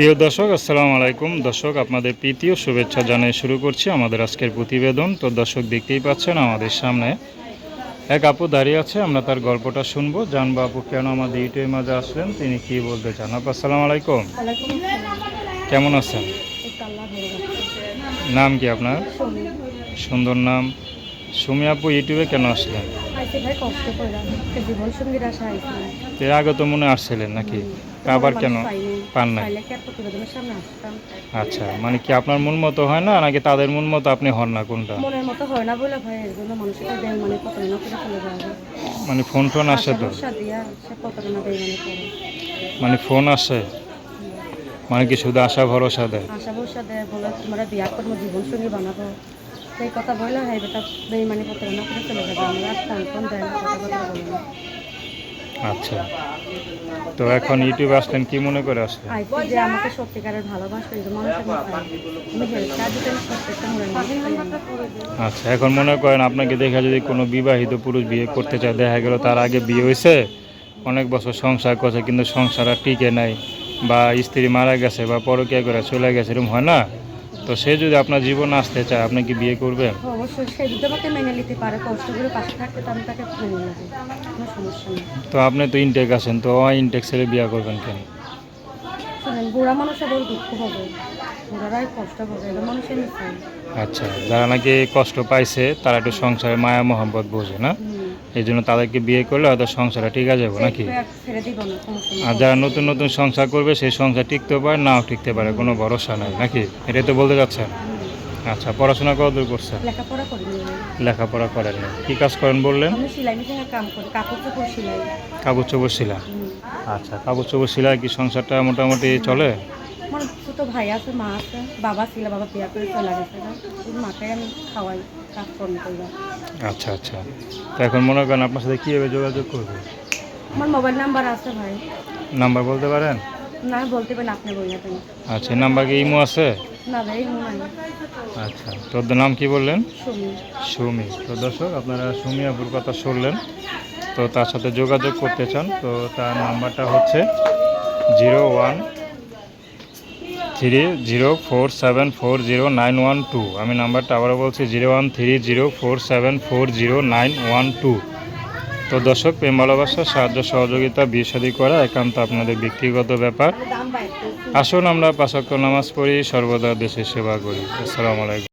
প্রিয় দর্শক, আসসালামু আলাইকুম। দর্শক, আপনাদের প্রীতি ও শুভেচ্ছা জানিয়ে শুরু করছি আমাদের আজকের প্রতিবেদন। তো দর্শক, দেখতেই পাচ্ছেন আমাদের সামনে এক আপু দাঁড়িয়ে আছে। আমরা তার গল্পটা শুনব। জানব আপু, কেন আমাদের ইউটিউবের মাঝে আসলেন? তিনি কি বলতে চান? আপু, আসসালামু আলাইকুম। কেমন আছেন? নাম কি আপনার? সুন্দর নাম। সুমি আপু, ইউটিউবে কেন আসলেন? আইসে ভাই কষ্ট করে জীবন সঙ্গীর আশা আইসে এর আগে তো মনে আসছিলেন নাকি? আবার কেন পান আসতাম? আচ্ছা মানে কি আপনার মন মতো হয় না নাকি তাদের মন মতো আপনি হন না কোনটা? মনের মতো হয় না বলে ভাই এর জন্য মানুষের দেয় মানে প্রতারণা করে চলে যাবে মানে ফোন টোন আসে তো? মানে মানে ফোন আসে? মানে কি শুধু আশা ভরসা দেয়? আশা ভরসা দেয় বলে তোমরা বিয়া করব জীবন সঙ্গী বানাবো। সেই কথা বললে হ্যাঁ বেটা বেইমানি প্রতারণা করে চলে যাবে। আমরা আর ফোন দেয় না কথা কথা বলে না। আচ্ছা। তো এখন ইউটিউবে আসলেন কি মনে করে আসলেন? আইসি যে আমাকে সত্যিকারের ভালোবাসবে এই যে মানুষের আমি হেল্প কাজ দিতে প্রত্যেকটা মনের আচ্ছা এখন মনে করেন আপনাকে দেখা যদি কোনো বিবাহিত পুরুষ বিয়ে করতে চায় দেখা গেল তার আগে বিয়ে হয়েছে অনেক বছর সংসার করছে কিন্তু সংসার আর টিকে নাই বা স্ত্রী মারা গেছে বা পরকিয়া করে চলে গেছে এরকম হয় না? তো সে যদি আপনার জীবন আসতে চায় আপনি কি বিয়ে করবেন? অবশ্যই। সে যদি আমাকে মেনে নিতে পারে কষ্ট করে পাশে থাকতে তো আমি তাকে মেনে নেব। কোনো সমস্যা নেই। তো আপনি তো ইনটেক আছেন তো ইনটেক ছেড়ে বিয়ে করবেন কেন? শুনেন বুড়া মানুষে বড় দুঃখ হবে। বুড়ারাই কষ্ট হবে এটা মানুষের আচ্ছা যারা নাকি কষ্ট পাইছে তারা একটু সংসারে মায়া মোহাম্মত বোঝে না? এই জন্য তাদেরকে বিয়ে করলে হয়তো সংসারটা ঠিক আছে যাবে নাকি? আর যারা নতুন নতুন সংসার করবে সেই সংসার টিকতে পারে নাও টিকতে পারে কোনো ভরসা নাই নাকি? এটাই তো বলতে চাচ্ছেন? আচ্ছা পড়াশোনা কতদূর করছেন লেখাপড়া লেখাপড়া করেন না কী কাজ করেন বললেন? কাপড় চোপড় শিলা আচ্ছা কাপড় চোপড় শিলা কি সংসারটা মোটামুটি চলে? ভাই আছে মা আছে বাবা ছিল বাবা বিয়া করে চলে গেছে মাকে আমি খাওয়াই কাজকর্ম করলাম আচ্ছা আচ্ছা। তো এখন মনে করেন আপনার সাথে কীভাবে যোগাযোগ করবে? আমার মোবাইল নাম্বার আছে ভাই। নাম্বার বলতে পারেন? না বলতে পারেন আপনি বললেন আচ্ছা নাম্বার কি ইমো আছে? না ভাই মনে নাই। আচ্ছা তোর নাম কি বললেন? শুনি সুমি। তো দর্শক আপনারা সুমি আপুর কথা শুনলেন। তো তার সাথে যোগাযোগ করতে চান তো তার নাম্বারটা হচ্ছে zero one three zero four seven four zero nine one two. আমি নাম্বারটা আবারও বলছি, zero one three zero four seven four zero nine one two. তো দর্শক, প্রেম, ভালোবাসা, সাহায্য, সহযোগিতা, বিয়ে করা একান্ত আপনাদের ব্যক্তিগত ব্যাপার। আসুন আমরা পাশাক্য নামাজ পড়ি, সর্বদা দেশের সেবা করি। আসসালামু আলাইকুম।